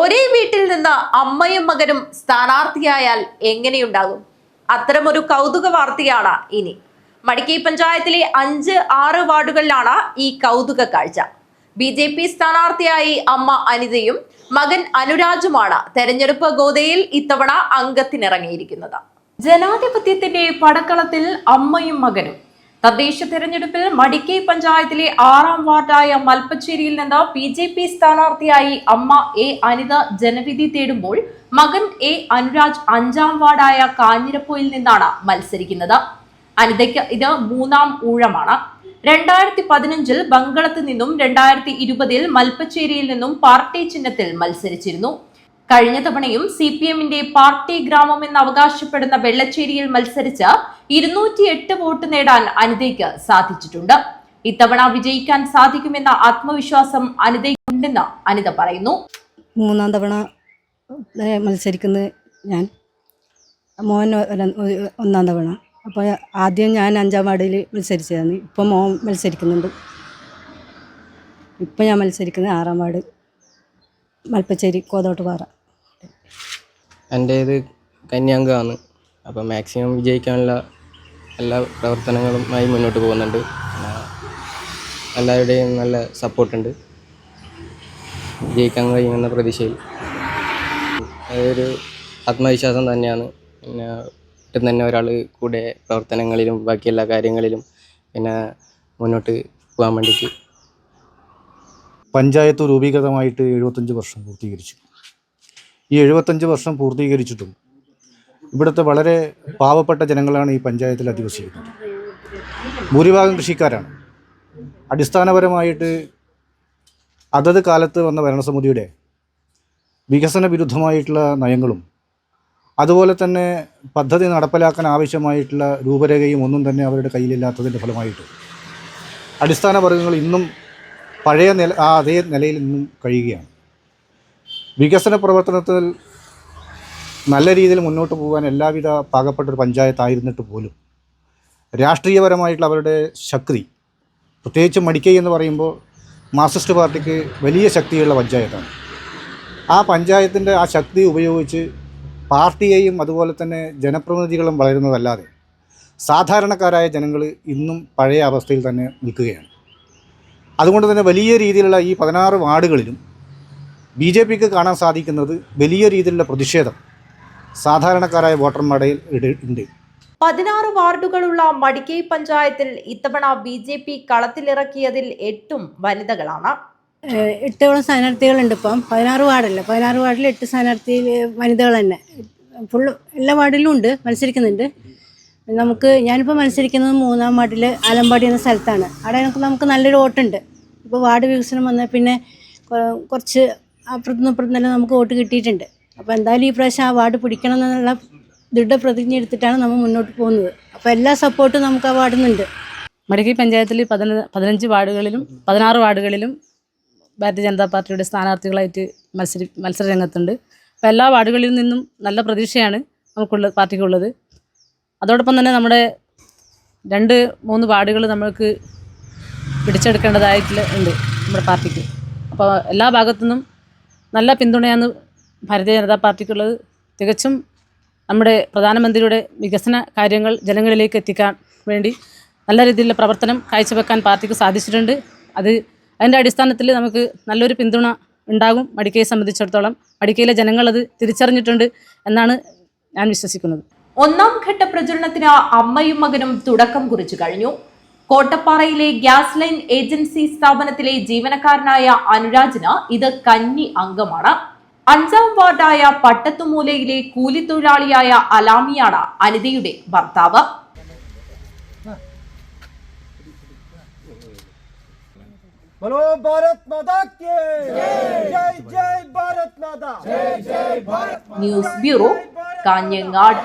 ഒരേ വീട്ടിൽ നിന്ന് അമ്മയും മകനും സ്ഥാനാർത്ഥിയായാൽ എങ്ങനെയുണ്ടാകും? അത്തരമൊരു കൗതുക വാർത്തയാണ് ഇനി. മടിക്കൈ പഞ്ചായത്തിലെ അഞ്ച് ആറ് വാർഡുകളിലാണ് ഈ കൗതുക കാഴ്ച. ബി ജെ പി സ്ഥാനാർത്ഥിയായി അമ്മ അനിതയും മകൻ അനുരാജുമാണ് തെരഞ്ഞെടുപ്പ് ഗോതയിൽ ഇത്തവണ അംഗത്തിനിറങ്ങിയിരിക്കുന്നത്. ജനാധിപത്യത്തിന്റെ പടക്കളത്തിൽ അമ്മയും മകനും തദ്ദേശ തെരഞ്ഞെടുപ്പിൽ മടിക്കൈ പഞ്ചായത്തിലെ ആറാം വാർഡായ മൽപ്പച്ചേരിയിൽ നിന്ന് ബി ജെ പി സ്ഥാനാർത്ഥിയായി അമ്മ എ അനിത ജനവിധി തേടുമ്പോൾ മകൻ എ അനുരാജ് അഞ്ചാം വാർഡായ കാഞ്ഞിരപ്പൂയിൽ നിന്നാണ് മത്സരിക്കുന്നത്. അനിതയ്ക്ക് ഇത് മൂന്നാം ഊഴമാണ്. രണ്ടായിരത്തി പതിനഞ്ചിൽ ബംഗളത്ത് നിന്നും രണ്ടായിരത്തി ഇരുപതിൽ മൽപ്പച്ചേരിയിൽ നിന്നും പാർട്ടി ചിഹ്നത്തിൽ മത്സരിച്ചിരുന്നു. കഴിഞ്ഞ തവണയും സി പി എമ്മിന്റെ പാർട്ടി ഗ്രാമം എന്ന് അവകാശപ്പെടുന്ന വെള്ളച്ചേരിയിൽ മത്സരിച്ച് ഇരുന്നൂറ്റി എട്ട് വോട്ട് നേടാൻ അനിതയ്ക്ക് സാധിച്ചിട്ടുണ്ട്. ഇത്തവണ വിജയിക്കാൻ സാധിക്കുമെന്ന ആത്മവിശ്വാസം അനിതയ്ക്കുണ്ടെന്ന് അനിത പറയുന്നു. മൂന്നാം തവണ മത്സരിക്കുന്ന ഞാൻ. മോൻ ഒന്നാം തവണ. അപ്പോൾ ആദ്യം ഞാൻ അഞ്ചാം വാർഡിൽ മത്സരിച്ചതാണ്. ഇപ്പം മോൻ മത്സരിക്കുന്നുണ്ട്. ഇപ്പം ഞാൻ മത്സരിക്കുന്നത് ആറാം വാർഡ് മൽപ്പച്ചേരി കോതോട്ടുപാറ. എന്റെ ഇത് കന്യാംഗമാണ് അപ്പോൾ മാക്സിമം വിജയിക്കാനുള്ള എല്ലാ പ്രവർത്തനങ്ങളുമായി മുന്നോട്ട് പോകുന്നുണ്ട്. എല്ലാവരുടെയും നല്ല സപ്പോർട്ടുണ്ട്. വിജയിക്കാൻ കഴിയുമെന്ന പ്രതീക്ഷയിൽ. അതൊരു ആത്മവിശ്വാസം തന്നെയാണ്. പിന്നെ ഒട്ടും തന്നെ ഒരാൾ കൂടെ പ്രവർത്തനങ്ങളിലും ബാക്കി എല്ലാ കാര്യങ്ങളിലും പിന്നെ മുന്നോട്ട് പോകാൻ വേണ്ടിയിട്ട് പഞ്ചായത്ത് രൂപീകൃതമായിട്ട് എഴുപത്തഞ്ച് വർഷം പൂർത്തീകരിച്ചു. ഈ എഴുപത്തഞ്ച് വർഷം പൂർത്തീകരിച്ചിട്ടും ഇവിടുത്തെ വളരെ പാവപ്പെട്ട ജനങ്ങളാണ് ഈ പഞ്ചായത്തിൽ അധിവസിക്കുന്നത്. ഭൂരിഭാഗം കൃഷിക്കാരാണ്. അടിസ്ഥാനപരമായിട്ട് അതത് കാലത്ത് വന്ന ഭരണസമിതിയുടെ വികസന വിരുദ്ധമായിട്ടുള്ള നയങ്ങളും അതുപോലെ തന്നെ പദ്ധതി നടപ്പിലാക്കാൻ ആവശ്യമായിട്ടുള്ള രൂപരേഖയും ഒന്നും തന്നെ അവരുടെ കയ്യിലില്ലാത്തതിന്റെ ഫലമായിട്ട്. അടിസ്ഥാന വർഗങ്ങൾ ഇന്നും പഴയ നില ആ അതേ നിലയിൽ നിന്നും കഴിയുകയാണ്. വികസന പ്രവർത്തനത്തിൽ നല്ല രീതിയിൽ മുന്നോട്ട് പോകാൻ എല്ലാവിധ പാകപ്പെട്ട ഒരു പഞ്ചായത്തായിരുന്നിട്ട് പോലും രാഷ്ട്രീയപരമായിട്ടുള്ള അവരുടെ ശക്തി പ്രത്യേകിച്ച് മടിക്കൈ എന്ന് പറയുമ്പോൾ മാർക്സിസ്റ്റ് പാർട്ടിക്ക് വലിയ ശക്തിയുള്ള പഞ്ചായത്താണ്. ആ പഞ്ചായത്തിന്റെ ആ ശക്തി ഉപയോഗിച്ച് പാർട്ടിയെയും അതുപോലെ തന്നെ ജനപ്രതിനിധികളും വളരുന്നതല്ലാതെ സാധാരണക്കാരായ ജനങ്ങൾ ഇന്നും പഴയ അവസ്ഥയിൽ തന്നെ നിൽക്കുകയാണ്. അതുകൊണ്ട് തന്നെ വലിയ രീതിയിലുള്ള ഈ പതിനാറ് വാർഡുകളിലും ബി ജെ പിക്ക് കാണാൻ സാധിക്കുന്നത് വലിയ രീതിയിലുള്ള പ്രതിഷേധം സാധാരണക്കാരായ വോട്ടർമാരുടെ ഉണ്ട്. പതിനാറ് വാർഡുകളുള്ള മടിക്കൈ പഞ്ചായത്തിൽ ഇത്തവണ ബി ജെ പി കളത്തിലിറക്കിയതിൽ എട്ടും വനിതകളാണ്. എട്ടോളം സ്ഥാനാർത്ഥികളുണ്ട് ഇപ്പം. പതിനാറ് വാർഡല്ല? പതിനാറ് വാർഡിൽ എട്ട് സ്ഥാനാർത്ഥി വനിതകൾ തന്നെ. ഫുള്ള് എല്ലാ വാർഡിലും ഉണ്ട് മത്സരിക്കുന്നുണ്ട്. നമുക്ക് ഞാനിപ്പോൾ മത്സരിക്കുന്നത് മൂന്നാം വാർഡിൽ ആലമ്പാടി എന്ന സ്ഥലത്താണ്. അവിടെ നമുക്ക് നമുക്ക് നല്ലൊരു വോട്ടുണ്ട്. ഇപ്പോൾ വാർഡ് വികസനം വന്ന പിന്നെ കുറച്ച് അപ്പുറത്തുനിന്ന് അപ്പുറത്തുനിന്നെല്ലാം തന്നെ നമുക്ക് വോട്ട് കിട്ടിയിട്ടുണ്ട്. അപ്പോൾ എന്തായാലും ഈ പ്രാവശ്യം ആ വാർഡ് പിടിക്കണം എന്നുള്ള ദൃഢപ്രതിജ്ഞ എടുത്തിട്ടാണ് നമ്മൾ മുന്നോട്ട് പോകുന്നത്. അപ്പോൾ എല്ലാ സപ്പോർട്ടും നമുക്ക് ആ വാർഡിൽ നിന്നുണ്ട്. മടിക്കൈ പഞ്ചായത്തിൽ പതിന പതിനഞ്ച് വാർഡുകളിലും പതിനാറ് വാർഡുകളിലും ഭാരതീയ ജനതാ പാർട്ടിയുടെ സ്ഥാനാർത്ഥികളായിട്ട് മത്സരി മത്സര രംഗത്തുണ്ട് അപ്പോൾ എല്ലാ വാർഡുകളിൽ നിന്നും നല്ല പ്രതീക്ഷയാണ് നമുക്കുള്ള പാർട്ടിക്കുള്ളത്. അതോടൊപ്പം തന്നെ നമ്മുടെ രണ്ട് മൂന്ന് വാർഡുകൾ നമ്മൾക്ക് പിടിച്ചെടുക്കേണ്ടതായിട്ടുള്ള ഉണ്ട് നമ്മുടെ പാർട്ടിക്ക്. അപ്പോൾ എല്ലാ ഭാഗത്തു നിന്നും നല്ല പിന്തുണയാണ് ഭാരതീയ ജനതാ പാർട്ടിക്കുള്ളത്. തികച്ചും നമ്മുടെ പ്രധാനമന്ത്രിയുടെ വികസന കാര്യങ്ങൾ ജനങ്ങളിലേക്ക് എത്തിക്കാൻ വേണ്ടി നല്ല രീതിയിലുള്ള പ്രവർത്തനം കാഴ്ചവെക്കാൻ പാർട്ടിക്ക് സാധിച്ചിട്ടുണ്ട്. അത് അതിന്റെ അടിസ്ഥാനത്തിൽ നമുക്ക് നല്ലൊരു പിന്തുണ ഉണ്ടാകും മടിക്കയെ സംബന്ധിച്ചിടത്തോളം. മടിക്കയിലെ ജനങ്ങൾ അത് തിരിച്ചറിഞ്ഞിട്ടുണ്ട് എന്നാണ് ഞാൻ വിശ്വസിക്കുന്നത്. ഒന്നാം ഘട്ട പ്രചരണത്തിന് അമ്മയും മകനും തുടക്കം കുറിച്ചു കഴിഞ്ഞു. കോട്ടപ്പാറയിലെ ഗ്യാസ് ലൈൻ ഏജൻസി സ്ഥാപനത്തിലെ ജീവനക്കാരനായ അനുരാജിന് ഇത് കന്നി അംഗമാണ് അഞ്ചാം വാർഡായ പട്ടത്തുമൂലയിലെ കൂലിത്തൊഴിലാളിയായ അലാമിയാണ് അനിതയുടെ ഭർത്താവ് बोलो भारत माता की जय जय भारत माता ന്യൂസ് ബ്യൂറോ കാഞ്ഞങ്ങാട്